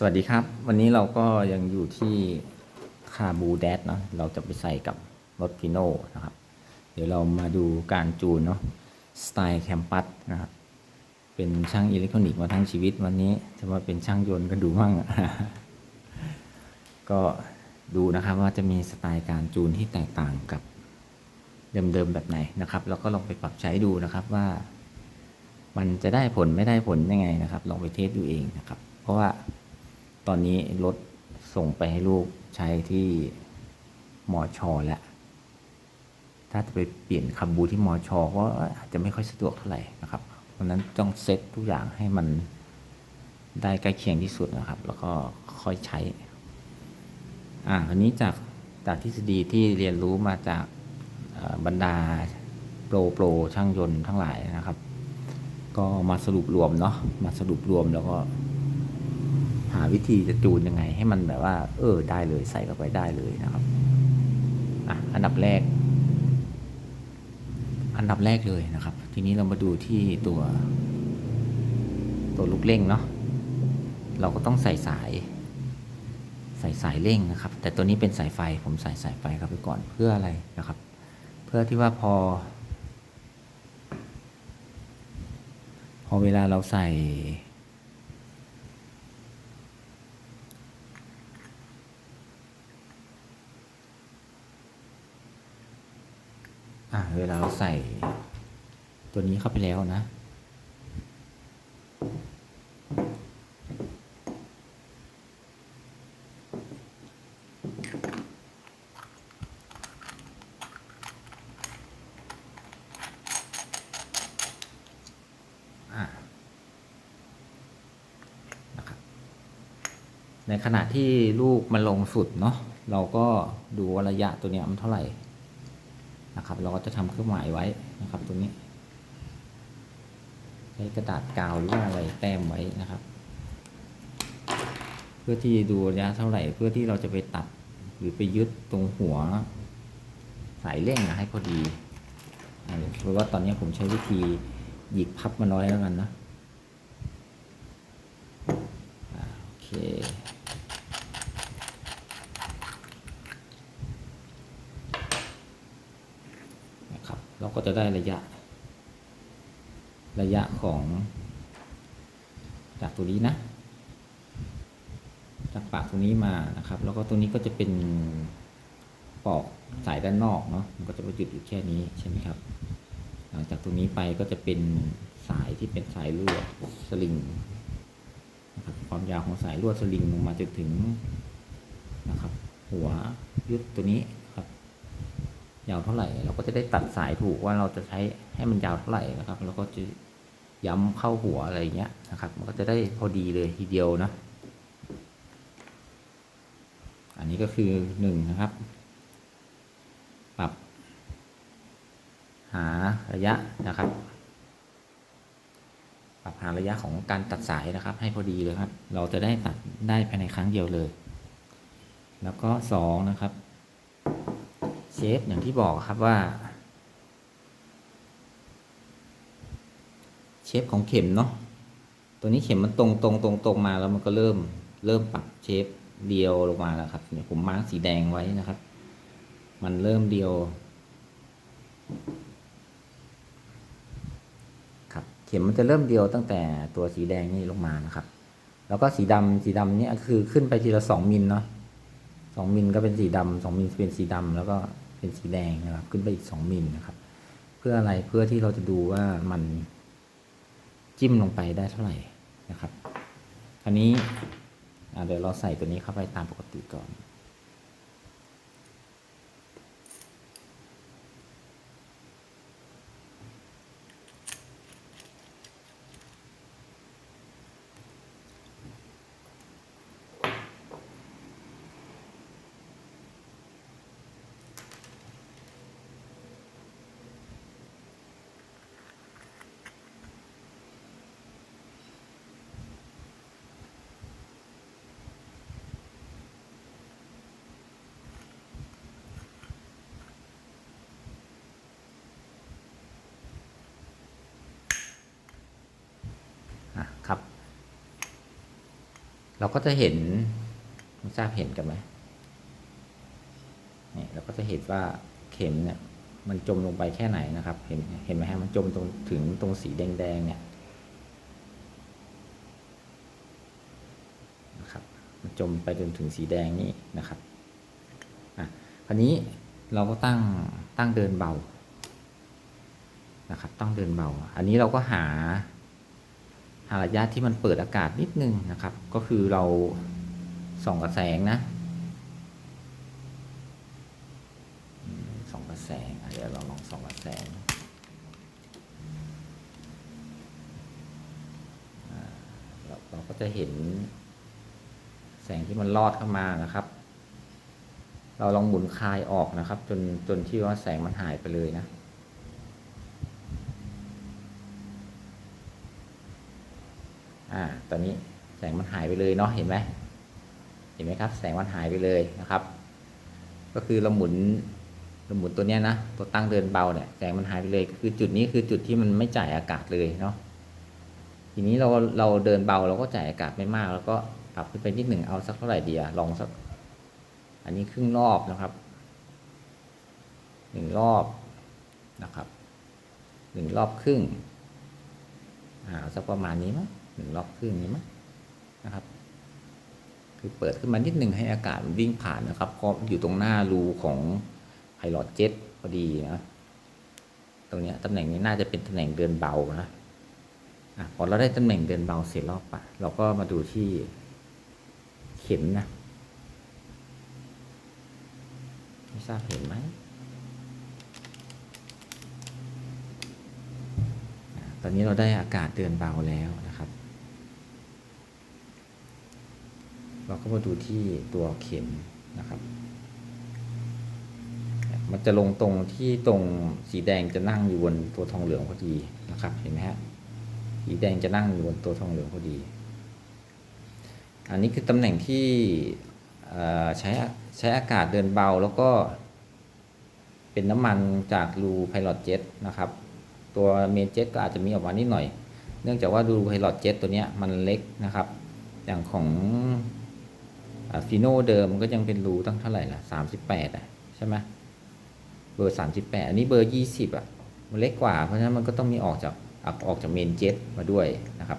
สวัสดีครับ วันนี้เราก็ยังอยู่ที่คาบูแดดเนาะเราจะไปใส่กับรถพิโน่นะครับ เดี๋ยวเรามาดูการจูนเนาะสไตล์แคมปัสนะครับ เป็นช่างอิเล็กทรอนิกส์มาทั้งชีวิตวันนี้จะมาเป็นช่างยนต์ก็ดูมั่งก็ดูนะครับว่าจะมีสไตล์การจูนที่แตกต่างกับเดิมๆแบบไหนนะครับ แล้วก็ลองไปปรับใช้ดูนะครับว่า มันจะได้ผลไม่ได้ผลยังไงนะครับ ลองไปเทสดูเองนะครับ เพราะว่า ตอนนี้รถส่งไปให้ลูกใช้ที่มอชอแล้ว ถ้าจะไปเปลี่ยนคำบูที่มอชอก็อาจจะไม่ค่อยสะดวกเท่าไหร่นะครับ เพราะนั้นต้องเซตทุกอย่างให้มันได้ใกล้เคียงที่สุดนะครับ แล้วก็ค่อยใช้ อ่าอันนี้จากจากทฤษฎีที่เรียนรู้มาจากบรรดาโปรโปรช่างยนต์ทั้งหลายนะครับ ก็มาสรุปรวมเนาะมาสรุปรวมแล้วก็าวิธีจะจูนยังไง ให้มันแบบว่า เออได้เลยใส่เข้าไปได้เลยนะครับอะอันดับแรก อันดับแรกเลยนะครับ ทีนี้เรามาดูที่ตัว ตัวลูกเร่งเนาะเราก็ต้องใส่สาย ใส่สายเร่งนะครับ แต่ตัวนี้เป็นสายไฟผมใส่สายไฟเข้าไปก่อนเพื่ออะไรนะครับ เพื่อที่ว่าพอ พอเวลาเราใส่ อะเวลาเราใส่ตัวนี้เข้าไปแล้วนะอะนะครับในขณะที่ลูกมันลงสุดเนาะเราก็ดูระยะตัวเนี้ยมันเท่าไหร่ นะครับ เราก็จะทำเครื่องหมายไว้นะครับ ตรงนี้ใช้กระดาษกาวหรือว่าอะไรแต้มไว้นะครับ เพื่อที่จะดูระยะเท่าไหร่ เพื่อที่เราจะไปตัดหรือไปยึดตรงหัว สายเร่งอะให้พอดีเพราะว่าตอนนี้ผมใช้วิธีหยิกพับมาน้อยแล้วกันนะโอเค นะครับเราก็ จะได้ระยะ ระยะของจากตัวนี้นะ จากปากตรงนี้มานะครับ แล้วก็ตรงนี้ก็จะเป็นปอกสายด้านนอกเนาะมันก็จะไปหยุดอยู่แค่นี้ใช่ไหมครับ หลังจากตรงนี้ไปก็จะเป็นสายที่เป็นสายลวดสลิงนะครับความยาวของสายลวดสลิงลงมาจนถึงนะครับ หัวยึดตัวนี้ ยาวเท่าไหร่ เราก็จะได้ตัดสายถูกว่าเราจะใช้ให้มันยาวเท่าไหร่นะครับ แล้วก็จะย้ำเข้าหัวอะไรเงี้ยนะครับ มันก็จะได้พอดีเลยทีเดียวนะ อันนี้ก็คือหนึ่งนะครับ ปรับ หาระยะนะครับ ปรับหาระยะของการตัดสายนะครับ ให้พอดีเลยครับ เราจะได้ตัดได้ภายในครั้งเดียวเลย แล้วก็สองนะครับ เชฟอย่างที่บอกครับว่า เชฟของเข็มเนาะตัวนี้เข็มมันตรงตรงตรงตรงมาแล้วมันก็เริ่มเริ่มปรับเชฟเดียวลงมาแล้วครับเนี่ยผมมาร์กสีแดงไว้นะครับ มันเริ่มเดียว ครับ เข็มมันจะเริ่มเดียวตั้งแต่ตัวสีแดงนี่ลงมานะครับ แล้วก็สีดำสีดำเนี่ยคือขึ้นไปทีละสองมิลเนาะสองมิลก็เป็นสีดำสองมิลเป็นสีดำแล้วก็ เป็นสีแดงนะครับ ขึ้นไปอีกสองมิลนะครับ เพื่ออะไรเพื่อที่เราจะดูว่ามันจิ้มลงไปได้เท่าไหร่นะครับคราวนี้เดี๋ยวเราใส่ตัวนี้เข้าไปตามปกติก่อน อ เราก็จะเห็นไม่ทราบเห็นกันไหมเนี่ยเราก็จะเห็นว่าเข็มเนี่ยมันจมลงไปแค่ไหนนะครับ เห็นเห็นไหมฮะมันจมตรงถึงตรงสีแดงๆเนี่ยนะครับมันจมไปจนถึงสีแดงนี้นะครับอะคราวนี้เราก็ตั้งตั้งเดินเบานะครับตั้งเดินเบา อันนี้เราก็หา ระยะที่มันเปิดอากาศนิดนึงนะครับ ก็คือเราส่องกระแสงนะส่องกระแสงอะเดี๋ยวเราลองส่องกระแสงเราเราก็จะเห็น แสงที่มันลอดเข้ามานะครับ เราลองหมุนคลายออกนะครับ จนจนที่ว่าแสงมันหายไปเลยนะ อ่า ตอนนี้แสงมันหายไปเลยเนาะ เห็นไหม เห็นไหมครับ แสงมันหายไปเลยนะครับ ก็คือเราหมุนเราหมุนตัวเนี้ยนะ ตัวตั้งเดินเบาเนี่ย แสงมันหายไปเลย คือจุดนี้คือจุดที่มันไม่จ่ายอากาศเลยเนาะ ทีนี้เราเราเดินเบาเราก็จ่ายอากาศไม่มาก แล้วก็ปรับขึ้นไปนิดหนึ่งเอาสักเท่าไหร่ดีอะลองสัก อันนี้ครึ่งรอบนะครับ หนึ่งรอบนะครับ หนึ่งรอบครึ่งอ่าเอาสักประมาณนี้มั้ง หนึ่งรอบครึ่งนี้มั้งนะครับ คือเปิดขึ้นมานิดหนึ่งให้อากาศมันวิ่งผ่านนะครับเพราะอยู่ตรงหน้ารูของไพลอตเจ็ตพอดีนะตรงนี้ตำแหน่งนี้น่าจะเป็นตำแหน่งเดินเบานะอะพอเราได้ตำแหน่งเดินเบาเสร็จรอบปะเราก็มาดูที่เข็มนะไม่ทราบเห็นไหมตอนนี้เราได้อากาศเดินเบาแล้วนะครับ เราก็มาดูที่ตัวเข็มนะครับมันจะลงตรงที่ตรงสีแดงจะนั่งอยู่บนตัวทองเหลืองพอดีนะครับ เห็นไหมฮะสีแดงจะนั่งอยู่บนตัวทองเหลืองพอดี อันนี้คือตำแหน่งที่ใช้ใช้อากาศเดินเบาแล้วก็เป็นน้ำมันจากรูไพลอตเจ็ตนะครับ ตัวเมนเจ็ตก็อาจจะมีออกมานิดหน่อย เนื่องจากว่ารูไพลอตเจ็ตตัวนี้มันเล็กนะครับ อย่างของ ฟิโนเดิมมันก็ยังเป็นรูตั้งเท่าไหร่ล่ะสามสิบแปดอะใช่ไหมเบอร์สามสิบแปดอันนี้เบอร์ยี่สิบอะมันเล็กกว่า เพราะฉะนั้นมันก็ต้องมีออกจากออกออกจากเมนเจ็ตมาด้วยนะครับ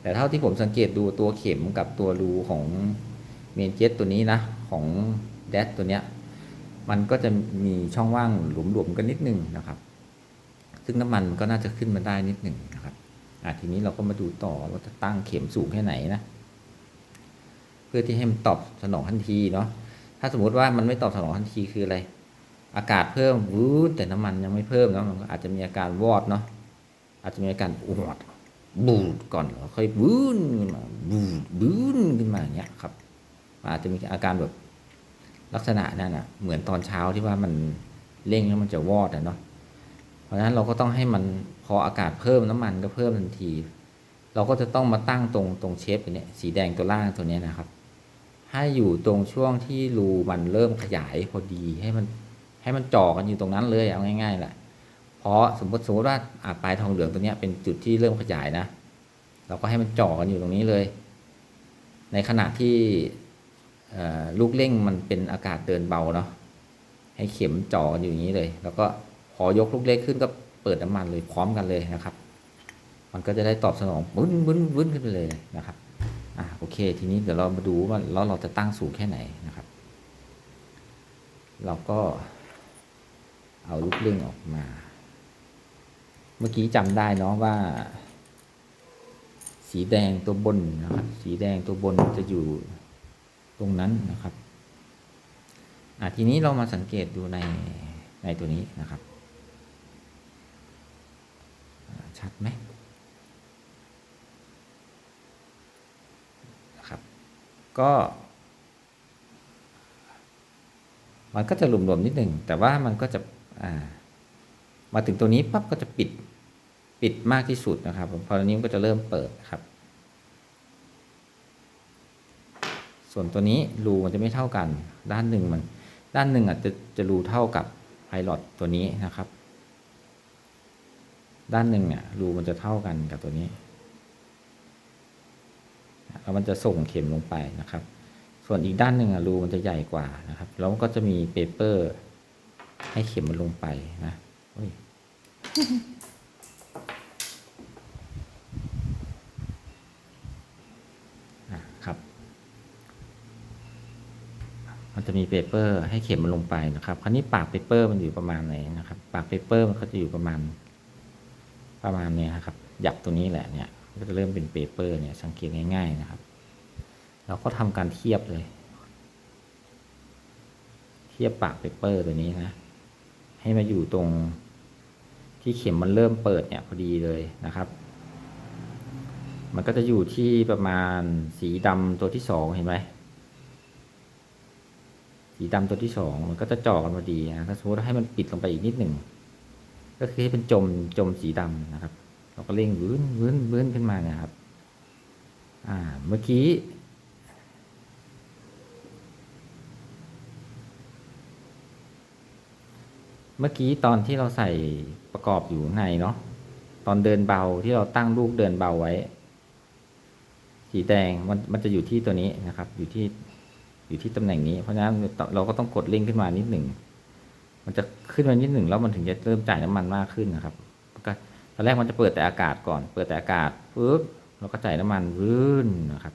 แต่เท่าที่ผมสังเกตดูตัวเข็มกับตัวรูของเมนเจ็ตตัวนี้นะ ของแดดตัวเนี้ยมันก็จะมีช่องว่างหลวมๆกันนิดนึงนะครับ ซึ่งน้ำมันก็น่าจะขึ้นมาได้นิดหนึ่งนะครับ อะทีนี้เราก็มาดูต่อว่าจะตั้งเข็มสูงแค่ไหนนะ พื่อที่ให้มันตอบสนองทันทีเนาะถ้าสมมุติว่ามันไม่ตอบสนองทันทีคืออะไร อากาศเพิ่มวืดแต่น้ำมันยังไม่เพิ่มเนาะมันก็อาจจะมีอาการวอดเนาะอาจจะมีอาการอวดบูดก่อนแล้วค่อยบูนขึ้นมาบูดบูนขึ้นมาอย่างเงี้ยครับอาจจะมีอาการแบบลักษณะนั่นอะ เหมือนตอนเช้าที่ว่ามันเร่งแล้วมันจะวอดอะเนาะเพราะฉะนั้นเราก็ต้องให้มันพออากาศเพิ่มน้ำมันก็เพิ่มทันที เราก็จะต้องมาตั้งตรงตรงเชฟตัวเนี้ยสีแดงตัวล่างตัวเนี้ยนะครับ ให้อยู่ตรงช่วงที่รูมันเริ่มขยายพอดีให้มันให้มันจ่อกันอยู่ตรงนั้นเลยเอาง่ายๆแหละเพราะสมมติสมมติว่าปลายทองเหลืองตัวนี้เป็นจุดที่เริ่มขยายนะ เราก็ให้มันจ่อกันอยู่ตรงนี้เลย ในขณะที่ลูกเร่งมันเป็นอากาศเดินเบาเนาะให้เข็มจ่อกันอยู่อย่างนี้เลย แล้วก็พอยกลูกเล็กขึ้นก็เปิดน้ำมันเลยพร้อมกันเลยนะครับ มันก็จะได้ตอบสนองบึ้นบึ้นบึ้นขึ้นไปเลยนะครับ เค ทีนี้เดี๋ยวเรามาดูว่าแล้วเราจะตั้งสูงแค่ไหนนะครับ เราก็เอาลูกเร่งออกมา เมื่อกี้จำได้เนาะว่า สีแดงตัวบนนะครับ สีแดงตัวบนจะอยู่ตรงนั้นนะครับอ่าทีนี้เรามาสังเกตดูในในตัวนี้นะครับ ชัดไหม นะครับ ก็ มันก็จะหลวมๆนิดหนึ่งแต่ว่ามันก็จะามาถึงตัวนี้ปั๊บก็จะปิดปิดมากที่สุดนะครับพอตัวนี้มันก็จะเริ่มเปิดครับ ส่วนตัวนี้รูมันจะไม่เท่ากัน ด้านหนึ่งมัน ด้านหนึ่งอะจะจะรูเท่ากับไพลอตตัวนี้นะครับ ด้านหนึ่งเนี่ยรูมันจะเท่ากันกับตัวนี้ แล้วมันจะส่งเข็มลงไปนะครับ ส่วนอีกด้านหนึ่งรูมันจะใหญ่กว่านะครับ แล้วก็จะมีเปเปอร์ ให้เข็มมันลงไปนะโอ้ยอะครับมันจะมีเปเปอร์ ให้เข็มมันลงไปนะครับคราวนี้ปากเปเปอร์มันอยู่ประมาณไหนนะครับ ปากเปเปอร์มันก็จะอยู่ประมาณ ประมาณนี้ยครับหยับตรงนี้แหละเนี่ย ก็จะเริ่มเป็นเปเปอร์เนี่ยสังเกตง่ายๆนะครับ เราก็ทำการเทียบเลย เทียบปากเปเปอร์ตัวนี้นะ ให้มาอยู่ตรงที่เข็มมันเริ่มเปิดเนี่ยพอดีเลยนะครับ มันก็จะอยู่ที่ประมาณสีดำตัวที่สองเห็นไหมสีดำตัวที่สองมันก็จะจ่อกันพอดีนะถ้าสมมติให้มันปิดลงไปอีกนิดหนึ่งก็คือให้เป็นจมจมสีดำนะครับ เราก็เร่งวื้นวื้นวื้นขึ้นมานะครับ อ่า เมื่อกี้ เมื่อกี้ตอนที่เราใส่ประกอบอยู่ในเนาะ ตอนเดินเบาที่เราตั้งลูกเดินเบาไว้ สีแดงมันมันจะอยู่ที่ตัวนี้นะครับ อยู่ที่อยู่ที่ตำแหน่งนี้ เพราะฉะนั้นเราก็ต้องกดเร่งขึ้นมานิดหนึ่ง มันจะขึ้นมานิดหนึ่งแล้วมันถึงจะเริ่มจ่ายน้ำมันมากขึ้นนะครับก็ ตอนแรกมันจะเปิดแต่อากาศก่อน เปิดแต่อากาศปุ๊บเราก็จ่ายน้ำมันวื้นนะครับ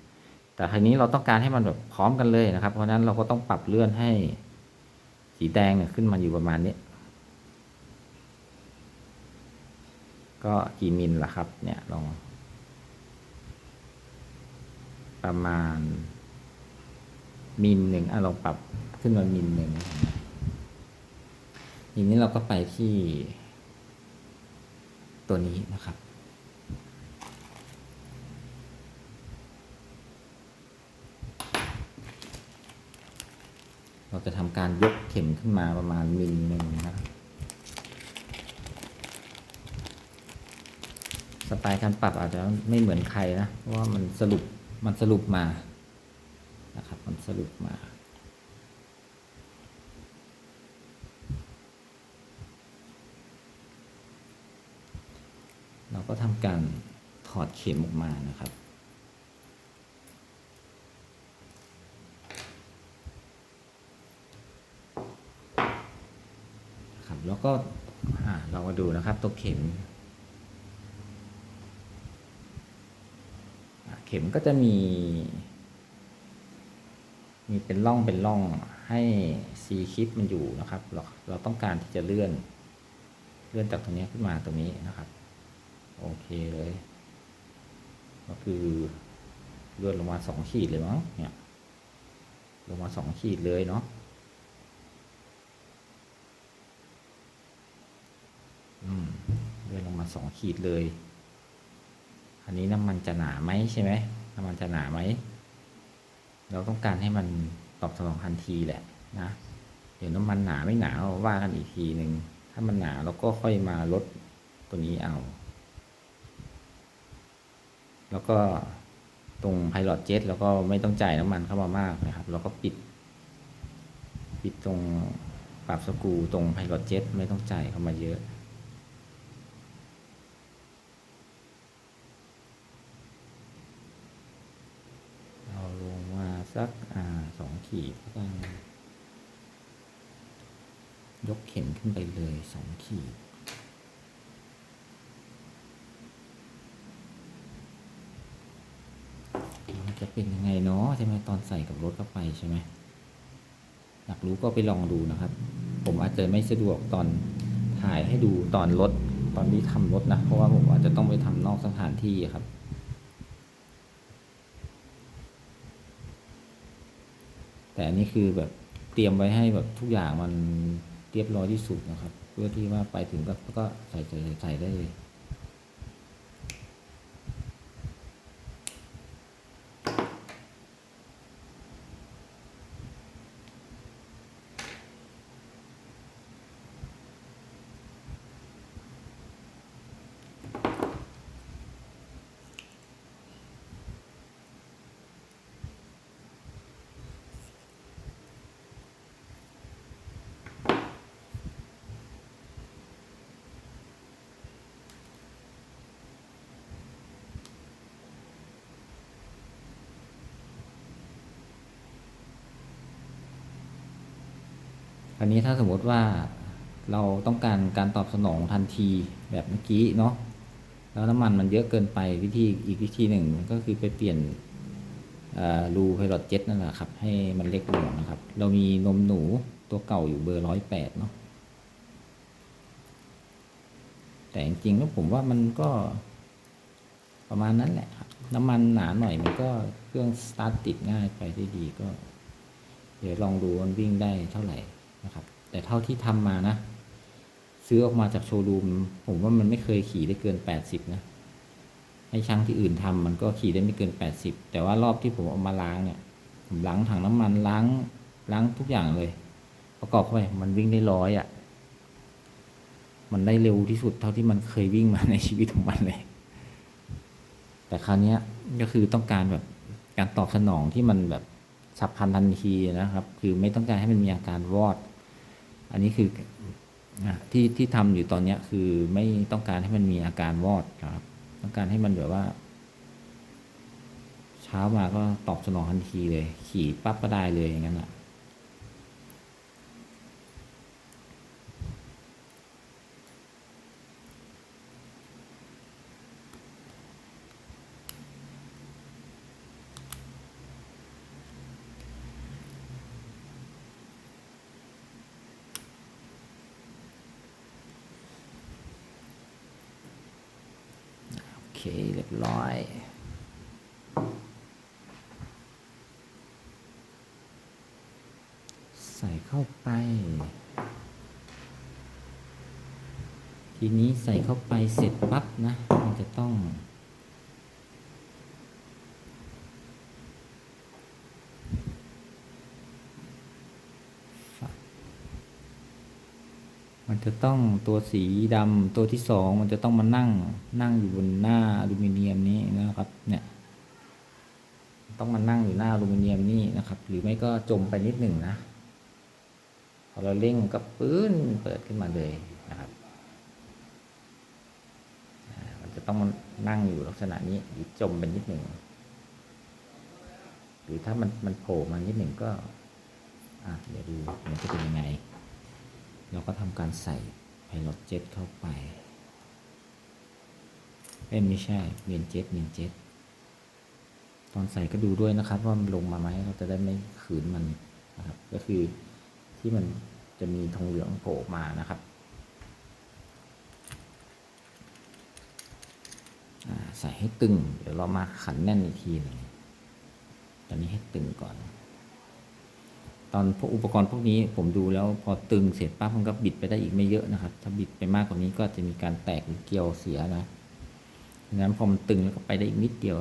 แต่ทีนี้เราต้องการให้มันแบบพร้อมกันเลยนะครับ เพราะฉะนั้นเราก็ต้องปรับเลื่อนให้สีแดงเนี่ยขึ้นมาอยู่ประมาณนี้ก็กี่มิลล่ะครับ เนี่ยลอง ประมาณ มิลหนึ่งอะลองปรับขึ้นมามิลหนึ่งทีนี้เราก็ไปที่ ตัวนี้นะครับ เราจะทำการยกเข็มขึ้นมาประมาณมิลหนึ่งนะครับสไตล์การปรับอาจจะไม่เหมือนใครนะเพราะว่ามันสรุปมันสรุปมานะครับ มันสรุปมา เรา การถอดเข็มออกมานะครับ ครับ แล้วก็เรามาดูนะครับตัวเข็ม เข็มก็จะมี มีเป็นร่องเป็นร่องให้ซีคิดมันอยู่นะครับ เราเราต้องการที่จะเลื่อน เลื่อนจากตรงนี้ขึ้นมาตรงนี้นะครับ โอเคเลย ก็คือเลื่อนลงมาสองขีดเลยมั้งเนี่ย ลงมาสองขีดเลยเนาะอืมเลื่อนลงมาสองขีดเลย อันนี้น้ำมันจะหนาไหมใช่ไหมน้ำมันจะหนาไหม เราต้องการให้มันตอบสนองทันทีแหละนะ เดี๋ยวน้ำมันหนาไม่หนาเราว่ากันอีกทีหนึ่ง ถ้ามันหนาเราก็ค่อยมาลดตัวนี้เอา แล้วก็ตรงไพลอตเจ็ตแล้วก็ไม่ต้องจ่ายน้ำมันเข้ามามากนะครับเราก็ปิด ปิดตรงปรับสกูตรงไพลอตเจ็ตไม่ต้องจ่ายเข้ามาเยอะเอาลงมาสักอ่าสองขีดก็ยกเข็มขึ้นไปเลยสองขีด มัน จะเป็นยังไงเนาะใช่ไหมตอนใส่กับรถเข้าไปใช่ไหมอยากรู้ก็ไปลองดูนะครับ ผมอาจจะไม่สะดวกตอนถ่ายให้ดูตอนรถตอนนี้ทำรถนะ เพราะว่าผมอาจจะต้องไปทำนอกสถานที่ครับ แต่อันนี้คือแบบเตรียมไว้ให้แบบทุกอย่างมันเรียบร้อยที่สุดนะครับ เพื่อที่ว่าไปถึงก็ก็ใส่ใส่ใส่ใส่ได้เลย ราวนี้ถ้าสมมติว่าเราต้องการการตอบสนองทันทีแบบเมื่อกี้เนาะแล้วน้ำมันมันเยอะเกินไปวิธีอีกวิธีหนึ่งก็คือไปเปลี่ยนรูไพลอตเจ็ตนั่นแหละครับ ให้มันเล็กลงนะครับ เรามีนมหนูตัวเก่าอยู่เบอร์ร้อยแปดเนาะแต่จริงๆแล้วผมว่ามันก็ประมาณนั้นแหละครับ น้ำมันหนาหน่อยมันก็เครื่องสตาร์ทติดง่ายไปได้ดีก็ เดี๋ยวลองดูมันวิ่งได้เท่าไหร่ นะครับ แต่เท่าที่ทำมานะ ซื้อออกมาจากโชว์รูม ผมว่ามันไม่เคยขี่ได้เกิน 80 นะ ให้ช่างที่อื่นทำมันก็ขี่ได้ไม่เกิน 80 แต่ว่ารอบที่ผมเอามาล้างเนี่ย ผมล้างถังน้ำมันล้างล้างทุกอย่างเลย ประกอบเข้าไปมันวิ่งได้ร้อยอะ่ะ มันได้เร็วที่สุดเท่าที่มันเคยวิ่งมาในชีวิตของมันเลย แต่คราวนี้ก็คือต้องการแบบการตอบสนองที่มันแบบฉับพลันทันทีนะครับ คือไม่ต้องการให้มันมีอาการวอด อันนี้คือที่ที่ทำอยู่ตอนนี้คือไม่ต้องการให้มันมีอาการวอดครับ ต้องการให้มันแบบว่า เช้ามาก็ตอบสนองทันทีเลย ขี่ปั๊บก็ได้เลยอย่างนั้นแหละ โอเคเรียบร้อย ใส่เข้าไป ทีนี้ใส่เข้าไปเสร็จปั๊บนะ มันจะต้อง มันจะต้องตัวสีดำตัวที่สองมันจะต้องมานั่งนั่งอยู่บนหน้าอลูมิเนียมนี้นะครับ เนี่ยต้องมานั่งอยู่หน้าอลูมิเนียมนี่นะครับ หรือไม่ก็จมไปนิดหนึ่งนะ พอเราเร่งก็ปื้นเปิดขึ้นมาเลยนะครับมันจะต้องมานั่งอยู่ลักษณะนี้หรือจมไปนิดหนึ่งหรือถ้ามันมันโผล่มานิดหนึ่งก็อะเดี๋ยวดูมันจะเป็นยังไง เราก็ทำการใส่ไพลอตเจ็ตเข้าไปเอ้ไม่ใช่เมียนเจ็ตเมียนเจ็ตตอนใส่ก็ดูด้วยนะครับ ว่ามันลงมาไหมเราจะได้ไม่ขืนมันนะครับ ก็คือ ที่มันจะมีทองเหลืองโผล่มานะครับใส่ให้ตึง เดี๋ยวเรามาขันแน่นอีกทีหนึ่งตอนนี้ให้ตึงก่อน ตอนพวกอุปกรณ์พวกนี้ผมดูแล้วพอตึงเสร็จปั๊บมันก็บิดไปได้อีกไม่เยอะนะครับ ถ้าบิดไปมากกว่านี้ก็จะมีการแตกหรือเกี่ยวเสียนะดังนั้นพอมันตึงแล้วก็ไปได้อีกนิดเดียว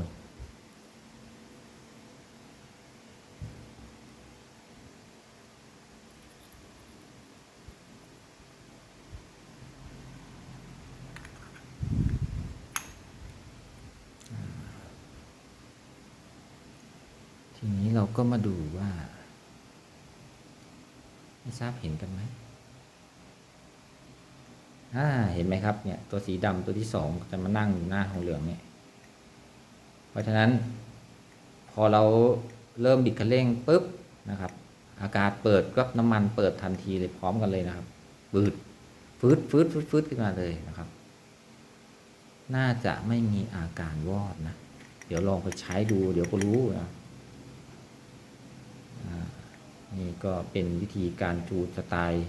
ทีนี้เราก็มาดูว่า ไม่ทราบเห็นกันไหมอ่าเห็นไหมครับเนี่ยตัวสีดำตัวที่สองจะมานั่งอยู่หน้าของเหลืองเนี่ยเพราะฉะนั้น พอเราเริ่มบิดคันเร่งปุ๊บนะครับ อากาศเปิดก็น้ำมันเปิดทันทีเลยพร้อมกันเลยนะครับปืดฟืดฟืดฟืดฟืดขึ้นมาเลยนะครับ น่าจะไม่มีอาการวอดนะ เดี๋ยวลองไปใช้ดู เดี๋ยวก็รู้นะ นี่ก็เป็นวิธีการจูดสไตล์